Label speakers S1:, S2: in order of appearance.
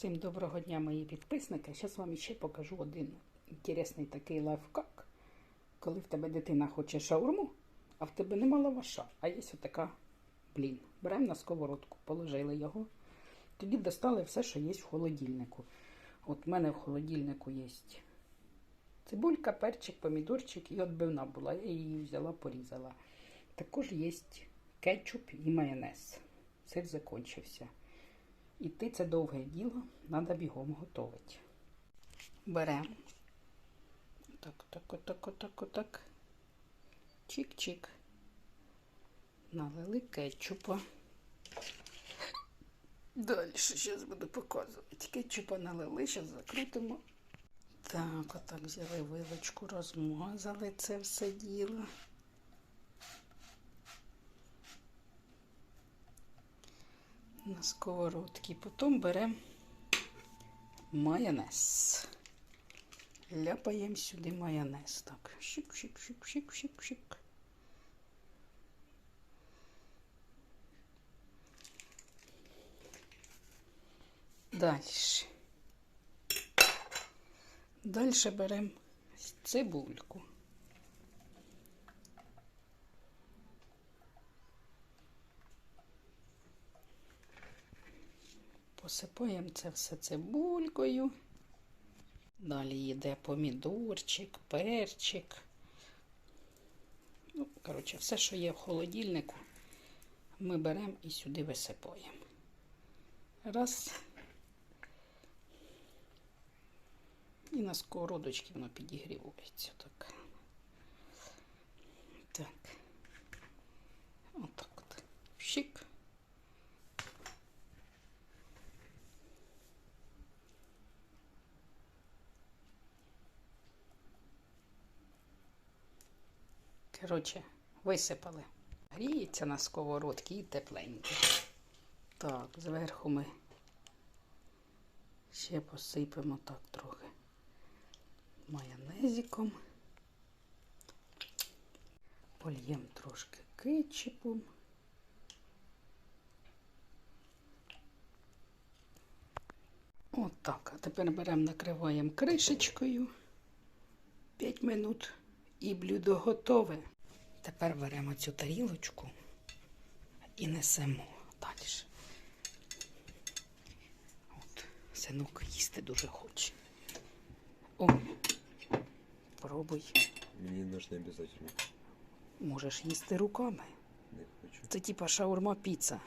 S1: Всім доброго дня, мої підписники. Зараз вам ще покажу один інтересний такий лайфхак. Коли в тебе дитина хоче шаурму, а в тебе нема лаваша, а є отака блін. Беремо на сковородку, положили його. Тоді достали все, що є в холодильнику. От в мене в холодильнику є цибулька, перчик, помідорчик і отбивна була. Я її взяла, порізала. Також є кетчуп і майонез. Сир закінчився. Іти це довге діло, треба бігом готувати. Беремо. Так, так, отак, отак, отак. Чик-чик. Налили кетчупа. Далі зараз буду показувати. Кетчупа налили, зараз закрутимо. Так, отак взяли вилочку, розмазали це все діло. На сковородці. Потім беремо майонез. Ляпаємо сюди майонез. Так, шик-шик-шик-шик-шик-шик. Дальше. Дальше беремо цибульку. Посипаємо це все цибулькою. Далі йде помідорчик, перчик. Ну, коротше, все, що є в холодильнику, ми беремо і сюди висипаємо. Раз. І на сковородочці воно підігрівається. Так. Так. Отак от. Щик. Коротше, висипали. Гріється на сковородці і тепленьке. Так, зверху ми ще посипемо так трохи майонезиком. Польємо трошки кетчупом. Отак. А тепер беремо, накриваємо кришечкою 5 минут і блюдо готове. Тепер беремо цю тарілочку і несемо далі. От, синок їсти дуже хоче. О, пробуй.
S2: Мне нужно обязательно.
S1: Можеш їсти руками.
S2: Не хочу.
S1: Це типа шаурма піца.